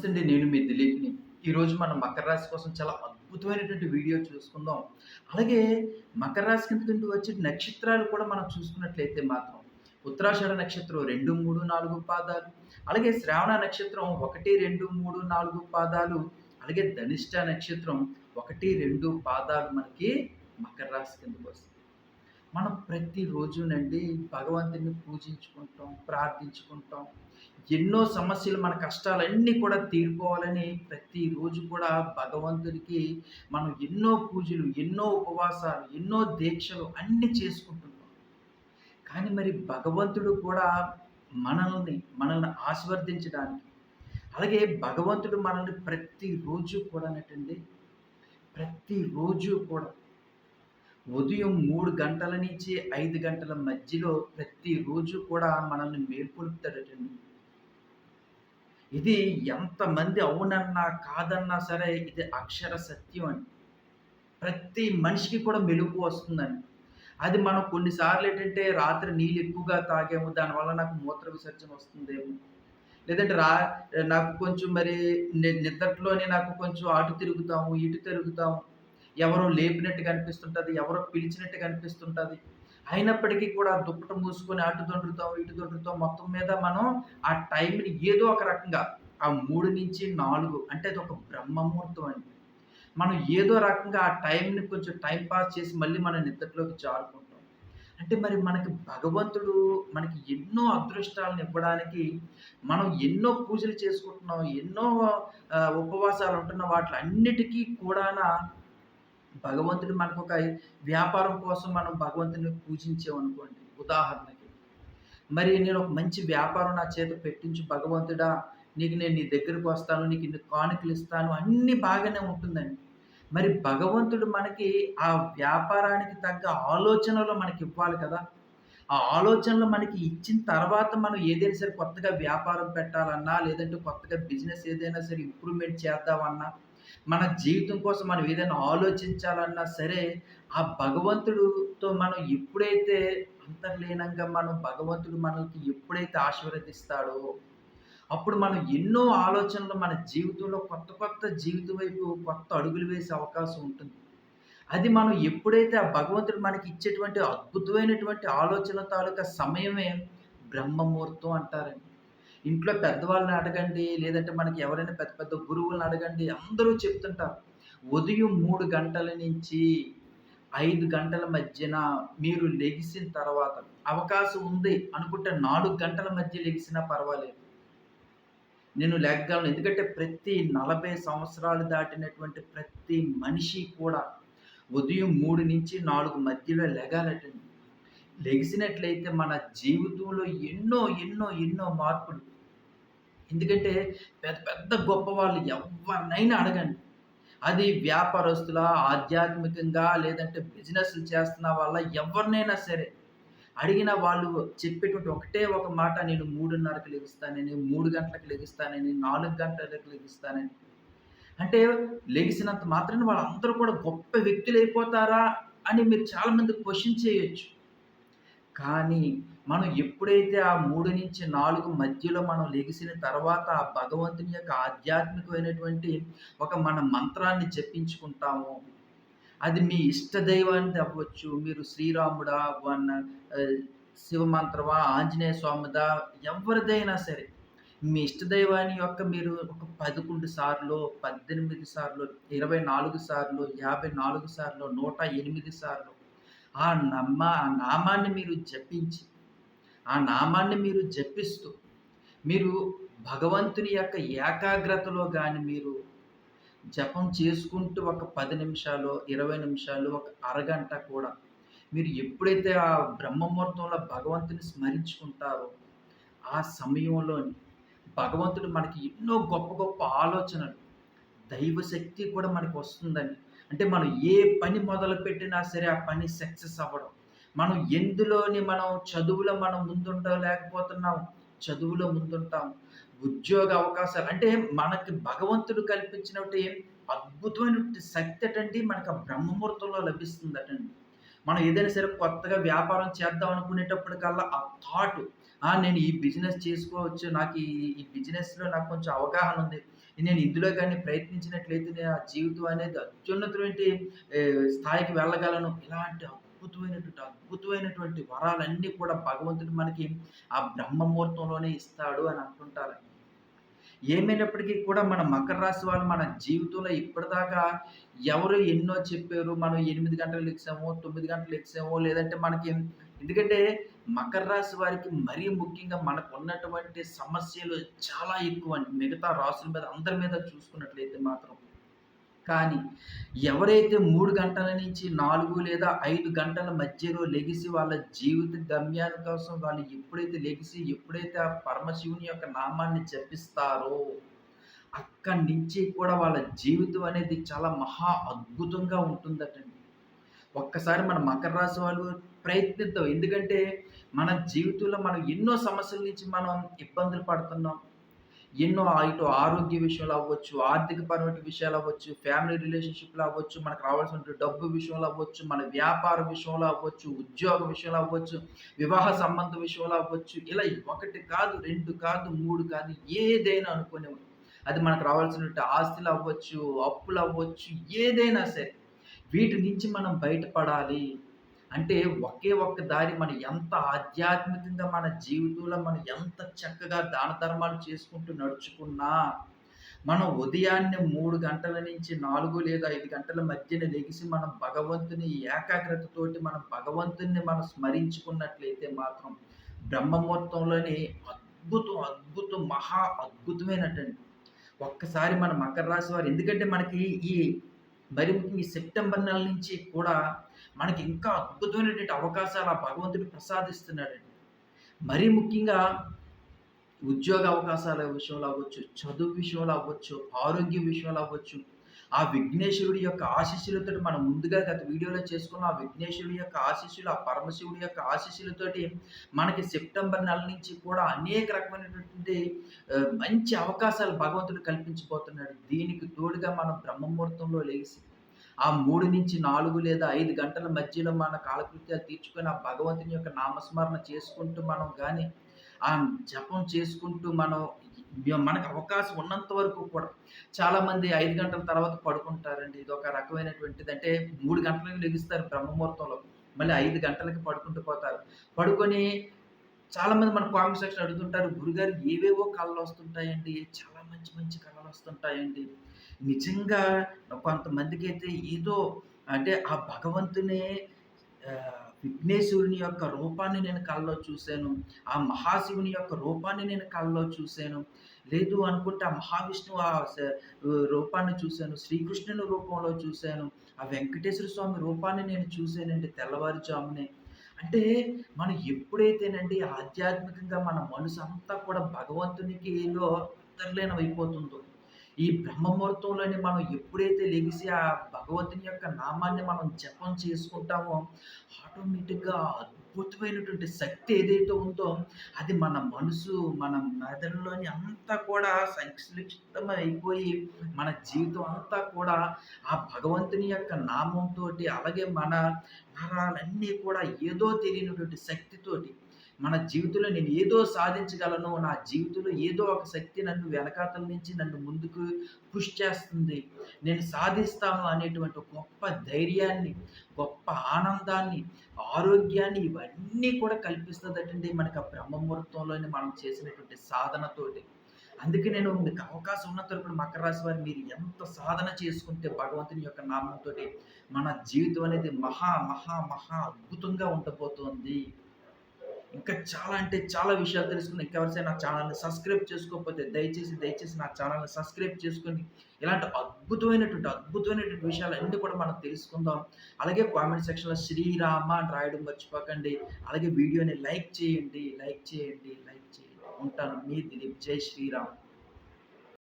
నమస్తే అండి నేను మీ దిలీప్‌ని. ఈరోజు మనం మకర రాశి కోసం చాలా అద్భుతమైనటువంటి వీడియో చూసుకుందాం. అలాగే మకర రాశి కిందకి వచ్చే నక్షత్రాలు కూడా మనం చూసుకున్నట్లయితే మాత్రం ఉత్తరాషాఢ నక్షత్రం 2, 3, 4 పాదాలు, అలాగే శ్రావణ నక్షత్రం 1, 2, 3, 4 పాదాలు, అలాగే ధనిష్ట నక్షత్రం 1, 2 పాదాలు మనకి మకర రాశి వస్తుంది మనం ప్రతిరోజునండి భగవంతుడిని పూజించుకుంటాం, ప్రార్థించుకుంటాం. ఎన్నో సమస్యలు మన కష్టాలన్నీ కూడా తీరుకోవాలని ప్రతిరోజు కూడా భగవంతుడికి మనం ఎన్నో పూజలు, ఎన్నో ఉపవాసాలు, ఎన్నో దీక్షలు అన్నీ చేసుకుంటున్నాం. కానీ మరి భగవంతుడు కూడా మనల్ని, మనల్ని ఆశీర్వదించడానికి, అలాగే భగవంతుడు మనల్ని ప్రతిరోజు కూడానటండి, ప్రతిరోజు కూడా ఉదయం మూడు గంటల నుంచి ఐదు గంటల మధ్యలో ప్రతిరోజు కూడా మనల్ని మేల్కొలుపుతాడటండి. ఇది ఎంతమంది అవునన్నా, కాదన్నా సరే ఇది అక్షర సత్యం అండి. ప్రతి మనిషికి కూడా మెలుపు వస్తుందండి. అది మనం కొన్నిసార్లు ఏంటంటే రాత్రి నీళ్ళు ఎక్కువగా తాగాము. దానివల్ల నాకు మూత్ర విసర్జన వస్తుందేమో. లేదంటే రా నాకు కొంచెం మరి నిద్రలోనే నాకు కొంచెం అటు తిరుగుతాము, ఇటు తిరుగుతాము. ఎవరో లేపినట్టు కనిపిస్తుంటుంది ఎవరో పిలిచినట్టు కనిపిస్తుంటుంది అయినప్పటికీ కూడా దుప్పట మూసుకొని అటు దొండ్రుతాం ఇటు దొండ్రుతాం మొత్తం మీద మనం ఆ టైంని ఏదో ఒక రకంగా ఆ 3-4 అంటే అది ఒక బ్రహ్మముహూర్తం అండి. మనం ఏదో రకంగా ఆ టైంని కొంచెం టైం పాస్ చేసి మళ్ళీ మనం నిద్రలోకి జారుకుంటాం. అంటే మరి మనకి భగవంతుడు మనకి ఎన్నో అదృష్టాలను ఇవ్వడానికి మనం ఎన్నో పూజలు చేసుకుంటున్నాం. ఎన్నో ఉపవాసాలు ఉంటున్న వాటిలన్నిటికీ కూడాన భగవంతుడు మనకు ఒక వ్యాపారం కోసం మనం భగవంతుని పూజించామనుకోండి ఉదాహరణకి. మరి నేను ఒక మంచి వ్యాపారం నా చేత పెట్టించు భగవంతుడా! నీకు నేను నీ దగ్గరకొస్తాను. నీకు ఇన్ని కానుకలిస్తాను అన్నీ బాగానే ఉంటుందండి. మరి భగవంతుడు మనకి ఆ వ్యాపారానికి తగ్గ ఆలోచనలో మనకి ఇవ్వాలి కదా! ఆ ఆలోచనలు మనకి ఇచ్చిన తర్వాత మనం ఏదైనా సరే కొత్తగా వ్యాపారం పెట్టాలన్నా, లేదంటే కొత్తగా బిజినెస్ ఏదైనా సరే ఇంప్రూవ్‌మెంట్ చేద్దామన్నా, మన జీవితం కోసం మనం ఏదైనా ఆలోచించాలన్నా సరే, ఆ భగవంతుడితో మనం ఎప్పుడైతే అంతర్లీనంగా మనం భగవంతుడు మనకి ఎప్పుడైతే ఆశీర్వదిస్తాడో, అప్పుడు మనం ఎన్నో ఆలోచనలు మన జీవితంలో కొత్త కొత్త జీవితం వైపు కొత్త అడుగులు వేసే అవకాశం ఉంటుంది. అది మనం ఎప్పుడైతే ఆ భగవంతుడు మనకి ఇచ్చేటువంటి అద్భుతమైనటువంటి ఆలోచన తాలూకా సమయమే బ్రహ్మముహూర్తం అంటారండి. ఇంట్లో పెద్దవాళ్ళని అడగండి, లేదంటే మనకి ఎవరైనా పెద్ద పెద్ద గురువులను అడగండి అందరూ చెప్తుంటారు. ఉదయం మూడు గంటల నుంచి ఐదు గంటల మధ్యన మీరు లెగిసిన తర్వాత అవకాశం ఉంది అనుకుంటే నాలుగు గంటల మధ్య లెగిసినా పర్వాలేదు. నేను లెగ్గలను. ఎందుకంటే ప్రతి 40 సంవత్సరాలు దాటినటువంటి ప్రతి మనిషి కూడా ఉదయం 3-4 మధ్యలో లెగాలటండి. లెగిసినట్లయితే మన జీవితంలో ఎన్నో, ఎన్నో, ఎన్నో మార్పులు. ఎందుకంటే పెద్ద పెద్ద గొప్ప వాళ్ళు ఎవరినైనా అడగండి. అది వ్యాపారస్తుల ఆధ్యాత్మికంగా లేదంటే బిజినెస్‌లు చేస్తున్న వాళ్ళ ఎవరినైనా సరే అడిగిన వాళ్ళు చెప్పేటువంటి ఒకటే ఒక మాట నేను 3:30కి లెగుస్తానని, మూడు గంటలకు లెగుస్తానని, నాలుగు గంటలకు లెగుస్తానని. అంటే లెగిసినంత మాత్రాన వాళ్ళందరూ కూడా గొప్ప వ్యక్తులు అయిపోతారా అని మీరు చాలామంది క్వశ్చన్ చేయొచ్చు. కానీ మనం ఎప్పుడైతే ఆ 3-4 మధ్యలో మనం లెగిసిన తర్వాత ఆ భగవంతుని యొక్క ఆధ్యాత్మికమైనటువంటి ఒక మన మంత్రాన్ని జపించుకుంటాము అది మీ ఇష్ట దైవాన్ని అవ్వచ్చు. మీరు శ్రీరాముడా, వన్న శివ మంత్రమా, ఆంజనేయ స్వామిదా ఎవరిదైనా సరే. మీ ఇష్ట దైవాన్ని యొక్క మీరు ఒక పదకొండు సార్లు పద్దెనిమిది సార్లు ఇరవై నాలుగు సార్లు యాభై నాలుగు సార్లు నూట ఎనిమిది సార్లు ఆ నమ్మ ఆ నామాన్ని మీరు జపించి, ఆ నామాన్ని మీరు జపిస్తూ, మీరు భగవంతుని యొక్క ఏకాగ్రతలో కానీ మీరు జపం చేసుకుంటూ ఒక పది నిమిషాలు ఇరవై నిమిషాలు, ఒక అరగంట కూడా మీరు ఎప్పుడైతే ఆ బ్రహ్మముహూర్తంలో భగవంతుని స్మరించుకుంటారో, ఆ సమయంలోని భగవంతుడు మనకి ఎన్నో గొప్ప గొప్ప ఆలోచనలు, దైవశక్తి కూడా మనకు వస్తుందని అంటే మనం ఏ పని మొదలుపెట్టినా సరే ఆ పని సక్సెస్ అవ్వడం. మనం ఎందులోని మనం చదువులో మనం ముందుండలేకపోతున్నాం. చదువులో ముందుంటాం. ఉద్యోగ అవకాశాలు అంటే మనకి భగవంతుడు కల్పించినటువంటి అద్భుతమైన శక్తి అటండి మనకు ఆ బ్రహ్మముహూర్తంలో లభిస్తుందటండి. మనం ఏదైనా సరే కొత్తగా వ్యాపారం చేద్దాం అనుకునేటప్పటికల్లా ఆ థాట్ నేను ఈ బిజినెస్ చేసుకోవచ్చు. నాకు ఈ బిజినెస్‌లో నాకు కొంచెం అవగాహన ఉంది. నేను ఇందులో కానీ ప్రయత్నించినట్లయితే ఆ జీవితం అనేది అత్యున్నతమైన స్థాయికి వెళ్ళగలను. ఇలాంటి అద్భుతమైనటువంటి, అద్భుతమైనటువంటి వరాలన్నీ కూడా భగవంతుడు మనకి ఆ బ్రహ్మ ముహూర్తంలోనే ఇస్తాడు అని అనుకుంటారు ఏమైనప్పటికీ కూడా మన మకర రాశి వాళ్ళు మన జీవితంలో ఇప్పటిదాకా ఎవరు ఎన్నో చెప్పారు. మనం ఎనిమిది గంటలు ఎక్సాము తొమ్మిది గంటలు ఎక్సాము లేదంటే మనకి ఎందుకంటే మకర రాశి వారికి మరీ ముఖ్యంగా మనకు ఉన్నటువంటి సమస్యలు చాలా ఎక్కువండి. మిగతా రాసుల మీద అందరి మీద చూసుకున్నట్లయితే మాత్రం. కానీ ఎవరైతే మూడు గంటల నుంచి నాలుగు లేదా ఐదు గంటల మధ్యలో లెగిసి వాళ్ళ జీవిత గమ్యాల కోసం వాళ్ళు ఎప్పుడైతే లెగిసి, ఎప్పుడైతే ఆ పరమశివుని యొక్క నామాన్ని జపిస్తారో, అక్కడి నుంచి కూడా వాళ్ళ జీవితం అనేది చాలా మహా అద్భుతంగా ఉంటుందటండి. ఒక్కసారి మన మకర రాశి వాళ్ళు ప్రయత్నిద్దాం. ఎందుకంటే మన జీవితంలో మనం ఎన్నో సమస్యల నుంచి మనం ఇబ్బందులు పడుతున్నాం. ఎన్నో ఇటు ఆరోగ్య విషయంలో అవ్వచ్చు, ఆర్థిక పరమైన విషయాలు అవ్వచ్చు, ఫ్యామిలీ రిలేషన్‌షిప్‌లో అవ్వచ్చు, మనకు రావాల్సినటువంటి డబ్బు విషయంలో అవ్వచ్చు, మన వ్యాపార విషయంలో అవ్వచ్చు, ఉద్యోగ విషయంలో అవ్వచ్చు, వివాహ సంబంధ విషయంలో అవ్వచ్చు. ఇలా ఒకటి కాదు, రెండు కాదు, మూడు కాదు ఏదైనా అనుకునే అది మనకు రావాల్సిన ఆస్తులు అవ్వచ్చు, అప్పులు అవ్వచ్చు, ఏదైనా సరే. వీటి నుంచి మనం బయటపడాలి. అంటే ఒకే ఒక్క దారి మనం ఎంత ఆధ్యాత్మికంగా మన జీవితంలో మనం ఎంత చక్కగా దాన ధర్మాలు చేసుకుంటూ నడుచుకున్నా, మనం ఉదయాన్నే మూడు గంటల నుంచి నాలుగు లేదా ఐదు గంటల మధ్యన లెగిసి మనం భగవంతుని ఏకాగ్రతతోటి మనం భగవంతుని మనం స్మరించుకున్నట్లయితే మాత్రం బ్రహ్మముహూర్తంలోని అద్భుతం, అద్భుతం, మహా అద్భుతమైనటువంటి ఒక్కసారి మన మకర రాశి వారు. ఎందుకంటే మనకి ఈ మరి ముఖ్యంగా ఈ సెప్టెంబర్ నెల నుంచి కూడా మనకి ఇంకా అద్భుతమైనటువంటి అవకాశాలు ఆ భగవంతుడు ప్రసాదిస్తున్నాడండి. మరీ ముఖ్యంగా ఉద్యోగ అవకాశాల విషయంలో అవ్వచ్చు, చదువు విషయంలో అవ్వచ్చు, ఆరోగ్య విషయంలో అవ్వచ్చు. ఆ విఘ్నేశ్వరుడి యొక్క ఆశీస్సులతో మనం ముందుగా గత వీడియోలో చేసుకున్న. ఆ విఘ్నేశ్వరుడి యొక్క ఆశీస్సులు, ఆ పరమశివుడి యొక్క ఆశీస్సులతోటి మనకి సెప్టెంబర్ నెల నుంచి కూడా అనేక రకమైనటువంటి మంచి అవకాశాలు భగవంతుడు కల్పించిపోతున్నాడు దీనికి తోడుగా మనం బ్రహ్మముహూర్తంలో లేచి ఆ 3-4 లేదా ఐదు గంటల మధ్యలో మన కాలకృత్యాలు తీర్చుకొని, ఆ భగవంతుని యొక్క నామస్మరణ చేసుకుంటూ మనం కానీ ఆ జపం చేసుకుంటూ మనం మనకు అవకాశం ఉన్నంత వరకు కూడా చాలామంది ఐదు గంటల తర్వాత పడుకుంటారండి. ఇది ఒక రకమైనటువంటిది అంటే మూడు గంటలకు లెగిస్తారు బ్రహ్మముహూర్తంలో. మళ్ళీ ఐదు గంటలకి పడుకుంటూ పోతారు. పడుకొని చాలామంది మన కామెంట్ సెక్షన్ అడుగుతుంటారు, "గురుగారు ఏవేవో కలలొస్తుంటాయండి. చాలా మంచి మంచి కలలొస్తుంటాయండి." నిజంగా కొంతమందికైతే ఏదో అంటే ఆ భగవంతునే విఘ్నేశ్వరుని యొక్క రూపాన్ని నేను కలలో చూశాను. ఆ మహాశివుని యొక్క రూపాన్ని నేను కలలో చూశాను. లేదు అనుకుంటే ఆ మహావిష్ణువు ఆ రూపాన్ని చూశాను. శ్రీకృష్ణుని రూపంలో చూశాను. ఆ వెంకటేశ్వర స్వామి రూపాన్ని నేను చూశానండి తెల్లవారుజామునే. అంటే మనం ఎప్పుడైతేనండి ఆధ్యాత్మికంగా మన మనసు అంతా కూడా భగవంతునికిలో అంతర్లీనమైపోతుందో, ఈ బ్రహ్మముహూర్తంలోనే మనం ఎప్పుడైతే లెగిసి ఆ భగవంతుని యొక్క నామాన్ని మనం జపం చేసుకుంటామో, ఆటోమేటిక్‌గా అద్భుతమైనటువంటి శక్తి ఏదైతే ఉందో, అది మన మనసు, మన మెదడులోని అంతా కూడా సంక్లిష్టమైపోయి, మన జీవితం అంతా కూడా ఆ భగవంతుని యొక్క నామంతో అలాగే మన నరాలన్నీ కూడా ఏదో తెలియనటువంటి శక్తితోటి మన జీవితంలో నేను ఏదో సాధించగలను. నా జీవితంలో ఏదో ఒక శక్తి నన్ను వెనకాతల నుంచి నన్ను ముందుకు పుష్ చేస్తుంది. నేను సాధిస్తాను అనేటువంటి గొప్ప ధైర్యాన్ని, గొప్ప ఆనందాన్ని, ఆరోగ్యాన్ని ఇవన్నీ కూడా కల్పిస్తుందటండి మనకు ఆ బ్రహ్మముహూర్తంలోని మనం చేసినటువంటి సాధనతోటి. అందుకే నేను మీకు అవకాశం ఉన్న తరపున మకర రాశి వారు మీరు ఎంత సాధన చేసుకుంటే భగవంతుని యొక్క నామంతోటి మన జీవితం అనేది మహా, మహా, మహా అద్భుతంగా ఉండబోతోంది. ఇంకా చాలా అంటే చాలా విషయాలు తెలుసుకుని ఇంకెవరైనా నా ఛానల్‌ని సబ్స్క్రైబ్ చేసుకోకపోతే దయచేసి, దయచేసి నా ఛానల్‌ని సబ్స్క్రైబ్ చేసుకొని, ఇలాంటి అద్భుతమైనటువంటి, అద్భుతమైనటువంటి విషయాలు అన్నీ కూడా మనం తెలుసుకుందాం. అలాగే కామెంట్ సెక్షన్‌లో శ్రీరామ అని రాయడం మర్చిపోకండి. అలాగే వీడియోని లైక్ చేయండి, లైక్ చేయండి, లైక్ చేయండి. ఉంటాను. మీ దిలీప్. జై శ్రీరామ్.